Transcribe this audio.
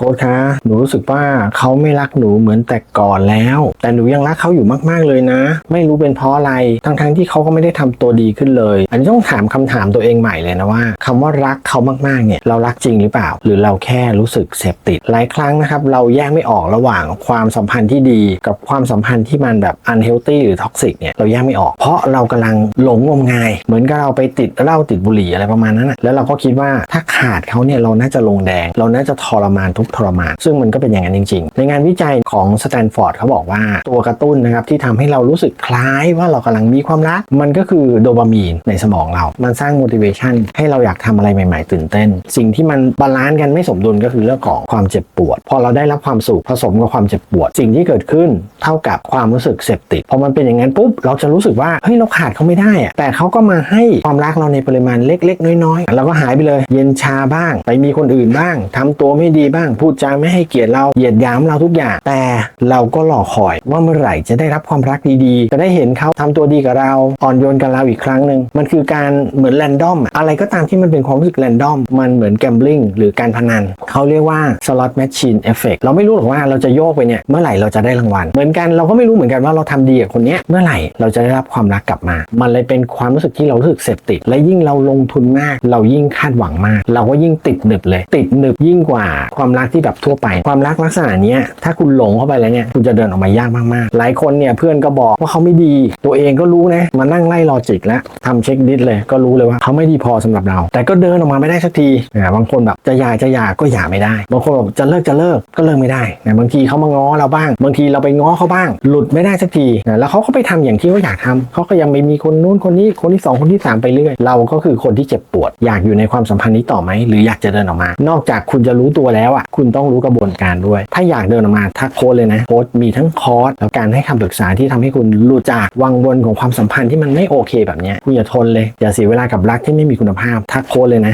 ค้ชคะหนูรู้สึกว่าเขาไม่รักหนูเหมือนแต่ก่อนแล้ว แต่หนูยังรักเขาอยู่มากๆเลยนะ ไม่รู้เป็นเพราะอะไรทั้งๆที่เขาก็ไม่ได้ทำตัวดีขึ้นเลย อันนี้ต้องถามคำถามตัวเองใหม่เลยนะว่าคำว่ารักเขามากๆเนี่ยเรารักจริงหรือเปล่า หรือเราแค่รู้สึกเสพติดหลายครั้งนะครับเราแยกไม่ออกระหว่างความสัมพันธ์ที่ดี กับความสัมพันธ์ที่มันแบบ unhealthy หรือ toxic เนี่ยเราแยกไม่ออกเพราะเรากำลังหลงงมงาย เหมือนกับเราไปติดเหล้าติดบุหรี่อะไรประมาณนั้นนะแล้วเราก็คิดว่าถ้าขาดเขาเนี่ยเราน่าจะลงแดง เราน่าจะทรมานทุกทรมาน ซึ่งมันก็เป็นอย่างนั้นจริง ๆ ในงานวิจัยของสแตนฟอร์ดเขาบอกว่าตัวกระตุ้นนะครับที่ทำให้เรารู้สึกคล้ายว่าเรากำลังมีความรัก มันก็คือโดปามีนในสมองเรา มันสร้าง motivation ให้เราอยากทำอะไรใหม่ ๆ ตื่นเต้น สิ่งที่มันบาลานซ์กันไม่สมดุลก็คือเรื่องของความเจ็บปวด พอเราได้รับความสุขผสมกับความเจ็บปวด สิ่งที่เกิดขึ้นเท่ากับความรู้สึกเสพติดพอมันเป็นอย่างนั้นปุ๊บเราจะรู้สึกว่าเฮ้ยเราขาดเขาไม่ได้อะแต่เขาก็มาให้ความรักเราในปริมาณเล็ก ๆ น้อยๆเราก็หายไปเลย เย็นชาบ้าง ไปมีคนอื่นบ้างทำตัวไม่ดีบ้างพูดจาไม่ให้เกียรติเราเหยียดหยามเราทุกอย่าง แต่เราก็รอคอยว่าเมื่อไหร่จะได้รับความรักดีๆ จะได้เห็นเขาทำตัวดีกับเราอ่อนโยนกับเราอีกครั้งหนึ่งมันคือการเหมือนแรนดอมอะไรก็ตามที่มันเป็นความรู้สึกแรนดอมมันเหมือนแกมบลิงหรือการพนันเขาเรียกว่า slot machine effect เราไม่รู้หรอกว่าเราจะโยกไปเนี่ยเมื่อไหร่เราจะได้รางวัลเหมือนกันเราก็ไม่รู้เหมือนกันว่าเราทำดีกับคนเนี้ยเมื่อไหร่เราจะได้รับความรักกลับมา มันเลยเป็นความรู้สึกที่เรารู้สึกเสพติด และยิ่งเราลงทุนมาก เรายิ่งคาดหวังมาก เราก็ยิ่งติดหนึบเลย ติดหนึบยิ่งกว่าความรักที่แบบทั่วไป ความรักลักษณะนี้ถ้าคุณหลงเข้าไปแล้วเนี่ยคุณจะเดินออกมายากมากๆ หลายคนเนี่ยเพื่อนก็บอกว่าเขาไม่ดี ตัวเองก็รู้นะมานั่งไล่ลอจิกแล้วทำเช็คดิสเลย ก็รู้เลยว่าเขาไม่ดีพอสำหรับเรา แต่ก็เดินออกมาไม่ได้สักทีอ่าบางคนแบบจะหย่าจะหย่าก็หย่าไม่ได้ บางคนแบบจะเลิกจะเลิกก็เลิกไม่ได้นะบางทีเขามาง้อเราบ้าง บางทีเราไปง้อเขาบ้าง หลุดไม่ได้สักทีนะแล้วเขาก็ไปทำอย่างที่เขาอยากทำเขาก็ยังไปมีคนนู้นคนนี้คนที่สองคนที่สามไปเรื่อยเราก็คือคนที่เจ็บปวด อยากอยู่ในความสัมพันธ์นี้ต่อไหมหรืออยากจะเดินออกมา นอกจากคุณจะรู้ตัวแล้วอะคุณต้องรู้กระบวนการด้วย ถ้าอยากเดินออกมาทักโค้ดเลยนะ โค้ดมีทั้งคอร์สแล้วการให้คำปรึกษาที่ทำให้คุณหลุดจากวังวนของความสัมพันธ์ที่มันไม่โอเคแบบนี้คุณอย่าทนเลย อย่าเสียเวลากับรักที่ไม่มีคุณภาพ ทักโค้ดเลยนะ